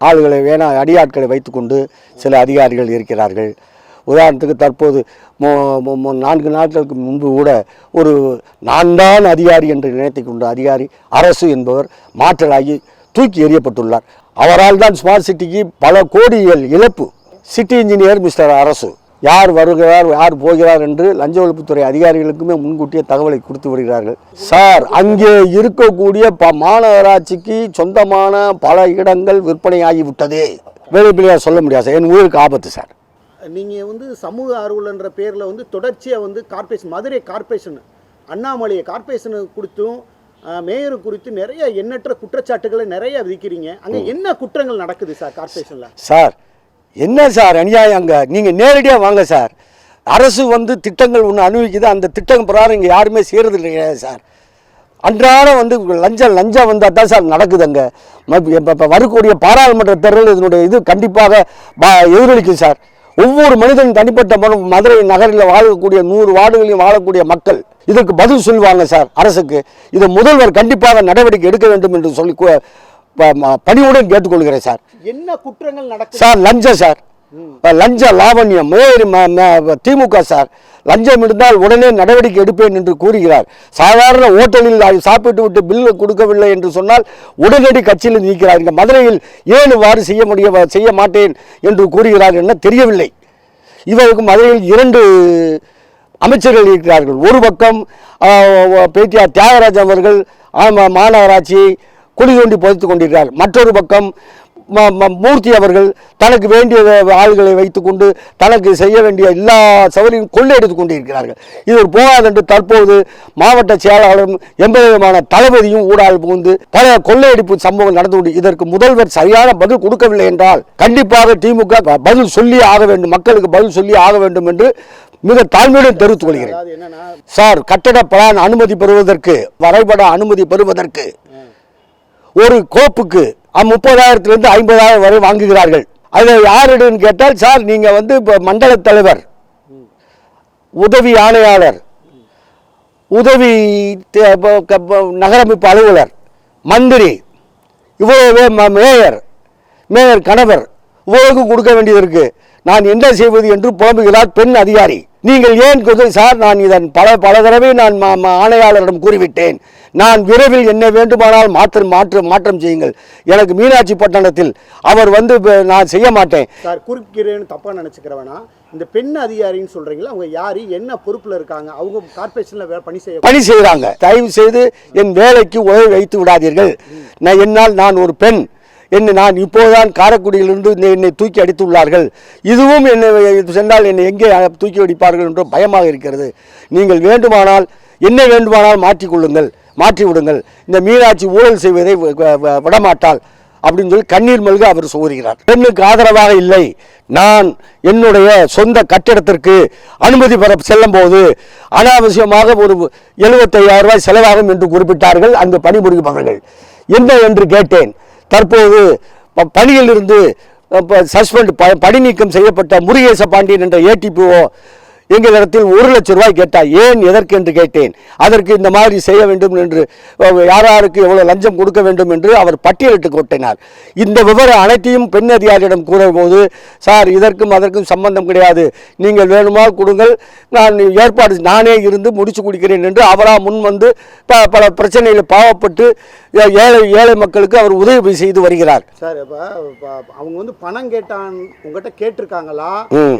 ஆளுகளை வேணா அடியாட்களை வைத்துக்கொண்டு சில அதிகாரிகள் இருக்கிறார்கள். உதாரணத்துக்கு தற்போது மோ நான்கு நாட்களுக்கு முன்பு கூட ஒரு நான் தான் அதிகாரி என்று நினைத்து கொண்ட அதிகாரி அரசு என்பவர் மாற்றலாகி தூக்கி எறியப்பட்டுள்ளார். அவரால் தான் ஸ்மார்ட் சிட்டிக்கு பல கோடிகள் இழப்பு. சிட்டி இன்ஜினியர் மிஸ்டர் அரசு. யார் வருகிறார் யார் போகிறார் என்று லஞ்ச ஒழிப்புத்துறை அதிகாரிகளுக்குமே முன்கூட்டியே தகவலை கொடுத்து வருகிறார்கள். சார் அங்கே இருக்கக்கூடிய ப மாநகராட்சிக்கு சொந்தமான பல இடங்கள் விற்பனையாகி விட்டதே வெளிப்படையாக சொல்ல முடியாது சார். என் உயிருக்கு ஆபத்து சார். நீங்கள் வந்து சமூக ஆர்வலன்ற பேரில் வந்து தொடர்ச்சியாக வந்து கார்ப்பரேஷன் மதுரை கார்ப்பரேஷன் அண்ணாமலையை கார்ப்பரேஷனுக்கு கொடுத்தும் மேயர் குறித்து நிறைய எண்ணற்ற குற்றச்சாட்டுகளை நிறைய விதிக்கிறீங்க. அங்கே என்ன குற்றங்கள் நடக்குது சார் கார்ப்பரேஷனில்? சார் என்ன சார் அநியாயம் அங்கே? நீங்கள் நேரடியாக வாங்க சார். அரசு வந்து திட்டங்கள் ஒன்று அனுபவிக்குது அந்த திட்டம் பிரகாரம் இங்கே யாருமே செய்கிறது கிடையாது சார். அன்றாடம் வந்து லஞ்சம் லஞ்சம் வந்தால் தான் சார் நடக்குது அங்கே. இப்போ வரக்கூடிய பாராளுமன்ற தேர்தல் இதனுடைய இது கண்டிப்பாக எதிரொலிக்கும் சார். ஒவ்வொரு மனிதன் தனிப்பட்ட மனு- மதுரை நகரில் வாழக்கூடிய நூறு வார்டுகளையும் வாழக்கூடிய மக்கள் இதற்கு பதில் சொல்லுவாங்க சார் அரசுக்கு. இதை முதல்வர் கண்டிப்பாக நடவடிக்கை எடுக்க வேண்டும் என்று சொல்லி பணிவுடன் கேட்டுக்கொள்கிறேன் சார். என்ன குற்றங்கள் நடக்குது? சார் லஞ்சம் சார். லஞ்ச லாவண்யம் திமுக சார். லஞ்சம் இருந்தால் உடனே நடவடிக்கை எடுப்பேன் என்று கூறுகிறார். சாதாரண ஓட்டலில் சாப்பிட்டு விட்டு பில்லு கொடுக்கவில்லை என்று சொன்னால் உடனடி கட்சியில் நீக்கிறார். இங்க மதுரையில் ஏன் இவ்வாறு செய்ய முடிய செய்ய மாட்டேன் என்று கூறுகிறார் என்ன தெரியவில்லை. இவருக்கு மதுரையில் இரண்டு அமைச்சர்கள் இருக்கிறார்கள். ஒரு பக்கம் பேட்டியார் தியாகராஜ் அவர்கள் மாநகராட்சியை குழி தோண்டி புதைத்துக் கொண்டிருக்கிறார். மற்றொரு பக்கம் மூர்த்தி அவர்கள் தனக்கு வேண்டிய ஆள்களை வைத்துக்கொண்டு தனக்கு செய்ய வேண்டிய எல்லா சவரையும் கொள்ளையடித்துக் கொண்டிருக்கிறார்கள். இது ஒரு போகாதென்று தற்போது மாவட்ட செயலாளரும் எம்பெருமான தளபதியும் ஊடால் புகுந்து பல கொள்ளையடிப்பு சம்பவம் நடந்து கொண்டு இதற்கு முதல்வர் சரியான பதில் கொடுக்கவில்லை என்றால் கண்டிப்பாக திமுக பதில் சொல்லி ஆக வேண்டும். மக்களுக்கு பதில் சொல்லி ஆக வேண்டும் என்று மிக தாழ்மையுடன் தெரிவித்துக் கொள்கிறேன். சார் கட்டட பிளான் அனுமதி பெறுவதற்கு வரைபட அனுமதி பெறுவதற்கு ஒரு கோப்புக்கு முப்பதாயிரத்திலிருந்து ஐம்பதாயிரம் வரை வாங்குகிறார்கள். அதை யாரிடம் கேட்டால் சார் நீங்கள் வந்து இப்போ மண்டல தலைவர் உதவி ஆணையாளர் உதவி க- நகரமைப்பு அலுவலர் மந்திரி இவ்வளவு ம- மேயர் மேயர் கணவர் இவ்வளவுக்கு கொடுக்க வேண்டியது இருக்கு. நான் என்ன செய்வது என்று புலம்புகிறார் பெண் அதிகாரி. நீங்கள் ஏன் சார் நான் இதன் பல பல தடவை நான் ஆணையாளரிடம் கூறிவிட்டேன். நான் விரைவில் என்ன வேண்டுமானால் மாற்றம் மாற்று மாற்றம் செய்யுங்கள். எனக்கு மீனாட்சி பட்டணத்தில் அவர் வந்து நான் செய்ய மாட்டேன். சார் குறுக்கிறேன்னு தப்பாக நினச்சிக்கிறவனா இந்த பெண் அதிகாரின்னு சொல்கிறீங்களா அவங்க யார்? என்ன பொறுப்பில் இருக்காங்க? அவங்க கார்ப்பரேஷனில் பணி செய்ய பணி செய்கிறாங்க தயவு செய்து என் வேலைக்கு உதவி வைத்து விடாதீர்கள். நான் என்னால் நான் ஒரு பெண். என்னை நான் இப்போதுதான் காரைக்குடியிலிருந்து என்னை- என்னை தூக்கி அடித்துள்ளார்கள். இதுவும் என்னை சென்றால் என்னை எங்கே தூக்கி அடிப்பார்கள் என்ற பயமாக இருக்கிறது. நீங்கள் வேண்டுமானால் என்ன வேண்டுமானால் மாற்றிக்கொள்ளுங்கள் மாற்றி விடுங்கள். இந்த மீனாட்சி ஊழல் செய்வதை வ- வ- விடமாட்டாள். அப்படின்னு சொல்லி கண்ணீர் மல்க அவர் சொல்கிறார் பெண்ணுக்கு ஆதரவாக இல்லை. நான் என்னுடைய சொந்த கட்டிடத்திற்கு அனுமதி பெற செல்லும் போது அனாவசியமாக ஒரு 75000 ரூபாய் செலவாகும் என்று குறிப்பிட்டார்கள். அங்கு பணிபுரிபவர்கள் என்ன என்று கேட்டேன். தற்போது ப- பணியிலிருந்து சஸ்பெண்ட் பணி நீக்கம் செய்யப்பட்ட முருகேச பாண்டியன் என்ற ஏடிபிஓ எங்களிடத்தில் ஒரு லட்சம் ரூபாய் கேட்டால் ஏன் எதற்கு என்று கேட்டேன்? அதற்கு இந்த மாதிரி செய்ய வேண்டும் என்று யார் யாருக்கு எவ்வளவு லஞ்சம் கொடுக்க வேண்டும் என்று அவர் பட்டியலிட்டு கொட்டினார். இந்த விவரம் அனைத்தையும் பெண் அதிகாரியிடம் கூறும்போது சார் இதற்கும் அதற்கும் சம்பந்தம் கிடையாது. நீங்கள் வேணுமா கொடுங்கள். நான் ஏற்பாடு நானே இருந்து முடிச்சு கொடுக்கிறேன் என்று அவரா முன் வந்து ப- பல பிரச்சனையில் பாவப்பட்டு ஏழை ஏழை மக்களுக்கு அவர் உதவி செய்து வருகிறார். சார் இப்போ அவங்க வந்து பணம் கேட்டான் உங்ககிட்ட கேட்டிருக்காங்களா.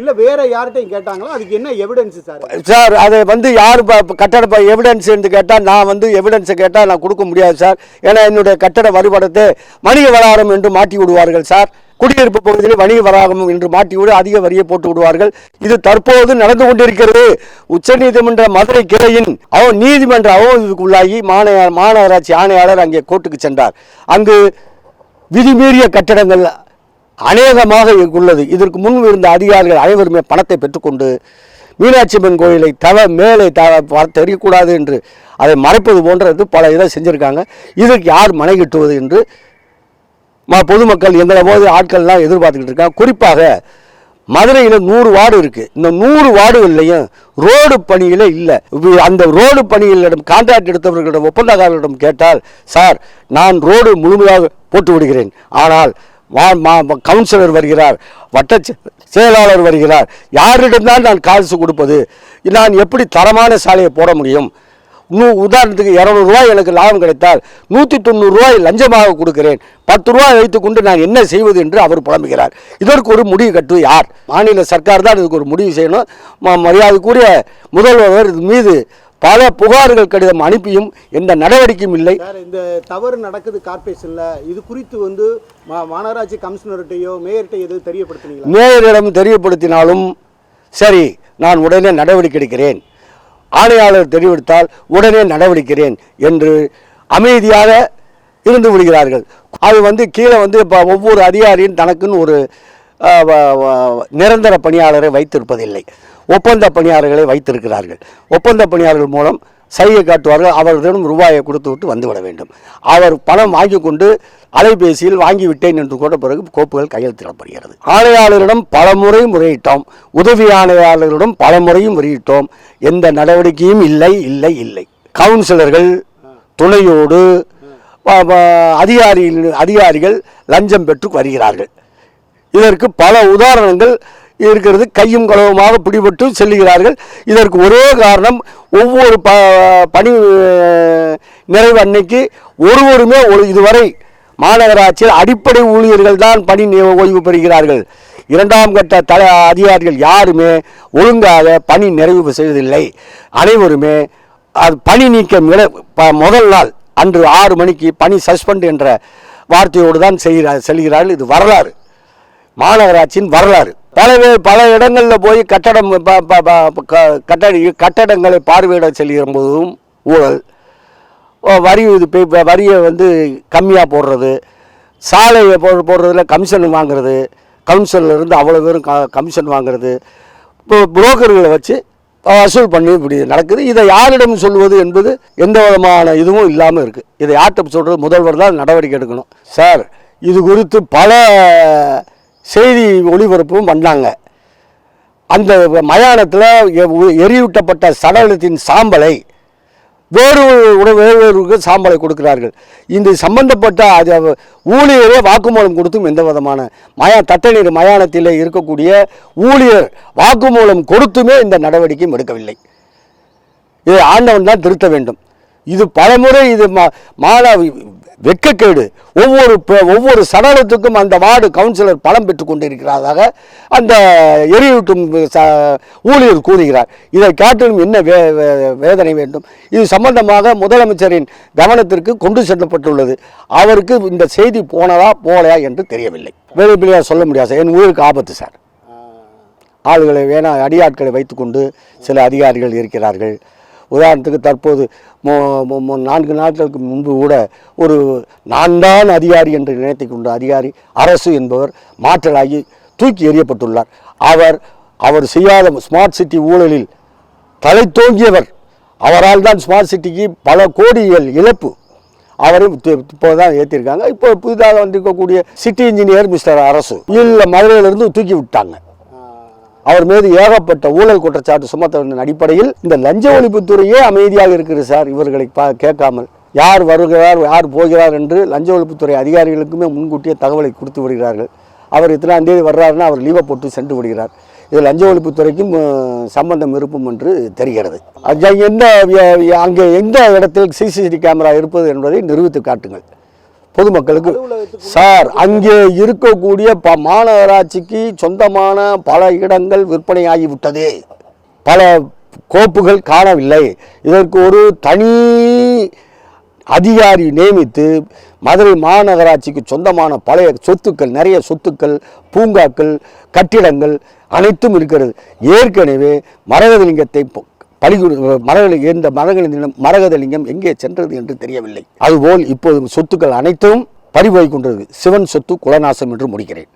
இல்லை வேற யார்கிட்டையும் கேட்டாங்களா? அதுக்கு என்ன எவிடன்ஸ் சார்? சார் அதை வந்து யார் கட்டட எவிடன்ஸ் என்று கேட்டால் நான் வந்து எவிடன்ஸை கேட்டால் நான் கொடுக்க முடியாது சார். ஏன்னா என்னுடைய கட்டட வரிபடத்தை வணிக வளாகம் என்று மாட்டி விடுவார்கள் சார். குடியிருப்பு பகுதியில் வணிக வளாகம் என்று மாட்டிவிட அதிக வரியை போட்டு விடுவார்கள். இது தற்போது நடந்து கொண்டிருக்கிறது. உச்சநீதிமன்ற மதுரை கிளையின் அவ நீதிமன்ற அவமதிப்புக்குள்ளாகி மாநகர மாநகராட்சி ஆணையாளர் அங்கே கோர்ட்டுக்கு சென்றார். அங்கு விதிமீறிய கட்டடங்கள் அநேகமாக உள்ளது. இதற்கு முன் இருந்த அதிகாரிகள் அனைவருமே பணத்தை பெற்றுக்கொண்டு மீனாட்சி அம்மன் கோயிலை தவ மேலே தவ தெரியக்கூடாது என்று அதை மறைப்பது போன்றது பல இதை செஞ்சுருக்காங்க. இதற்கு யார் மனை கட்டுவது என்று பொதுமக்கள் எங்களை போது ஆட்கள்லாம் எதிர்பார்த்துக்கிட்டு இருக்காங்க. குறிப்பாக மதுரையில் நூறு வார்டு இருக்குது இந்த நூறு வார்டுகள்லையும் ரோடு பணியில் இல்லை. அந்த ரோடு பணிகளிடம் கான்ட்ராக்ட் எடுத்தவர்களிடம் ஒப்பந்தக்காரர்களிடம் கேட்டால் சார் நான் ரோடு முழுமையாக போட்டு விடுகிறேன். ஆனால் மா- கவுன்சிலர் வருகிறார் வட்ட செ- செயலாளர் வருகிறார். யாரிடம்தான் நான் காசு கொடுப்பது? நான் எப்படி தரமான சாலையை போட முடியும்? இன்னும் உதாரணத்துக்கு இரநூறுவாய் எனக்கு லாபம் கிடைத்தால் நூற்றி தொண்ணூறுரூவாய் லஞ்சமாக கொடுக்கிறேன். பத்து ரூபாய் வைத்துக்கொண்டு நான் என்ன செய்வது என்று அவர் புலம்புகிறார். இதற்கு ஒரு முடிவு கட்டுவது யார்? மாநில சர்க்கார் தான் இதுக்கு ஒரு முடிவு செய்யணும். மரியாதைக்குரிய முதல்வர் இது மீது பல புகார்கள் கடிதம் அனுப்பியும் எந்த நடவடிக்கையும் இல்லை. இந்த தவறு நடக்குது கார்பரேஷன்ல இது குறித்து வந்து மாநகராட்சி கமிஷனர்கிட்டயோ மேயர்கிட்ட எதுவும் தெரியப்படுத்துனீங்களா? மேயரிடம் தெரியப்படுத்தினாலும் சரி நான் உடனே நடவடிக்கை எடுக்கிறேன். ஆணையாளர் தெரிவித்தால் உடனே நடவடிக்கிறேன் என்று அமைதியாக இருந்து விடுகிறார்கள். அது வந்து கீழே வந்து இப்போ ஒவ்வொரு அதிகாரியும் தனக்குன்னு ஒரு வ- வ- நிரந்தர பணியாளரை வைத்திருப்பதில்லை. ஒப்பந்த பணியாளர்களை வைத்திருக்கிறார்கள். ஒப்பந்த பணியாளர்கள் மூலம் சைகை காட்டுவார்கள் அவர்களிடம் ரூபாயை கொடுத்து விட்டு வந்துவிட வேண்டும். அவர் பணம் வாங்கி கொண்டு அலைபேசியில் வாங்கிவிட்டேன் என்று கூட பிறகு கோப்புகள் கையெழுத்திடப்படுகிறது ஆணையாளரிடம் பலமுறை முறையிட்டோம். உதவி ஆணையாளரிடம் பலமுறையும் முறையிட்டோம். எந்த நடவடிக்கையும் இல்லை இல்லை இல்லை. கவுன்சிலர்கள் துணையோடு அதிகாரி அதிகாரிகள் லஞ்சம் பெற்று வருகிறார்கள். இதற்கு பல உதாரணங்கள் இருக்கிறது. கையும் களவுமாக பிடிபட்டு செல்லுகிறார்கள். இதற்கு ஒரே காரணம் ஒவ்வொரு ப பணி நிறைவு அன்னைக்கு ஒருவருமே ஒரு இதுவரை மாநகராட்சியில் அடிப்படை ஊழியர்கள் தான் பணி நி- ஓய்வு பெறுகிறார்கள். இரண்டாம் கட்ட தல அதிகாரிகள் யாருமே ஒழுங்காக பணி நிறைவு செய்வதில்லை. அனைவருமே அது பணி நீக்கம் இட- ப- முதல் நாள் அன்று ஆறு மணிக்கு பணி சஸ்பெண்ட் என்ற வார்த்தையோடு தான் செய்கிறார் செல்கிறார்கள். இது வரலாறு. மாநகராட்சியின் வரலாறு. பல பல இடங்களில் போய் கட்டடம் கட்டட கட்டடங்களை பார்வையிட செல்கிற போதும் ஊழல். வரி இது வரியை வந்து கம்மியாக போடுறது. சாலையை போ போடுறதுல கமிஷன் வாங்குறது. கவுன்சிலர் இருந்து அவ்வளோ பேரும் க கமிஷன் வாங்குறது. இப்போ புரோக்கர்களை வச்சு வசூல் பண்ணி இப்படி நடக்குது. இதை யாரிடம் சொல்வது என்பது எந்த விதமான இதுவும் இல்லாமல் இருக்குது இதை யார்கிட்ட சொல்கிறது முதல்வர் தான் நடவடிக்கை எடுக்கணும். சார் இது குறித்து பல செய்தி ஒளிபரப்பும் பண்ணாங்க அந்த மயானத்தில் எரியூட்டப்பட்ட சடலத்தின் சாம்பலை வேறு ஒரு வேறொருக்கு சாம்பலை கொடுக்கிறார்கள். இந்த சம்பந்தப்பட்ட அது ஊழியரே வாக்குமூலம் கொடுத்தும் எந்த விதமான மயா தட்டநீர் மயானத்தில் இருக்கக்கூடிய ஊழியர் வாக்குமூலம் கொடுத்துமே இந்த நடவடிக்கையும் எடுக்கவில்லை. இதை ஆண்டவன் தான் திருத்த வேண்டும். இது பலமுறை இது மா- மாணவி வெக்கக்கேடு. ஒவ்வொரு ப- ஒவ்வொரு சடலத்துக்கும் அந்த வார்டு கவுன்சிலர் பலம் பெற்று கொண்டிருக்கிறதாக அந்த எரியூட்டும் ச- ஊழியர் கூறுகிறார். இதை காட்டிலும் என்ன வே வே- வேதனை வேண்டும்? இது சம்பந்தமாக முதலமைச்சரின் கவனத்திற்கு கொண்டு செல்லப்பட்டுள்ளது. அவருக்கு இந்த செய்தி போனதா போலையா என்று தெரியவில்லை. வெளிப்படையாக சொல்ல முடியாது சார். என் உயிருக்கு ஆபத்து சார். ஆளுகளை வேணா அடியாட்களை வைத்துக்கொண்டு சில அதிகாரிகள் இருக்கிறார்கள். உதாரணத்துக்கு தற்போது நான்கு நாட்களுக்கு முன்பு கூட ஒரு நான் தான் அதிகாரி என்று நினைத்து கொண்ட அதிகாரி அரசு என்பவர் மாற்றலாகி தூக்கி எறியப்பட்டுள்ளார். அவர் அவர் செய்யாத ஸ்மார்ட் சிட்டி ஊழலில் தலை தோங்கியவர். அவரால் தான் ஸ்மார்ட் சிட்டிக்கு பல கோடிகள் இழப்பு அவரும் இப்போ தான் ஏற்றிருக்காங்க இப்போ புதிதாக வந்திருக்கக்கூடிய சிட்டி இன்ஜினியர் மிஸ்டர் அரசு. இல்லை மதுரையிலிருந்து தூக்கி விட்டாங்க. அவர் மீது ஏகப்பட்ட ஊழல் குற்றச்சாட்டு சுமத்தவின் அடிப்படையில் இந்த லஞ்ச ஒழிப்புத்துறையே அமைதியாக இருக்கிறது சார் இவர்களை பா கேட்காமல். யார் வருகிறார் யார் போகிறார் என்று லஞ்ச ஒழிப்புத்துறை அதிகாரிகளுக்குமே முன்கூட்டியே தகவலை கொடுத்து விடுகிறார்கள். அவர் இத்தனாம் தேதி வர்றாருன்னா அவர் லீவை போட்டு சென்று விடுகிறார். இது லஞ்ச ஒழிப்புத்துறைக்கும் சம்பந்தம் இருக்கும் என்று தெரிகிறது. எந்த அங்கே எந்த இடத்தில் சிசிடிவி கேமரா இருப்பது என்பதை நிரூபித்து காட்டுங்கள். பொதுமக்களுக்கு. சார் அங்கே இருக்கக்கூடிய ப மாநகராட்சிக்கு சொந்தமான பல இடங்கள் விற்பனையாகிவிட்டது. பல கோப்புகள் காணவில்லை. இதற்கு ஒரு தனி அதிகாரி நியமித்து மதுரை மாநகராட்சிக்கு சொந்தமான பழைய சொத்துக்கள் நிறைய சொத்துக்கள் பூங்காக்கள் கட்டிடங்கள் அனைத்தும் இருக்கிறது. ஏற்கனவே மரகதலிங்கத்தை பொ- பலிகுடு இந்த மரகலிங்கம் மரகதலிங்கம் எங்கே சென்றது என்று தெரியவில்லை. அதுபோல் இப்போது சொத்துக்கள் அனைத்தும் பறிபோய் கொண்டது சிவன் சொத்து குலநாசம் என்று முடிக்கிறேன்.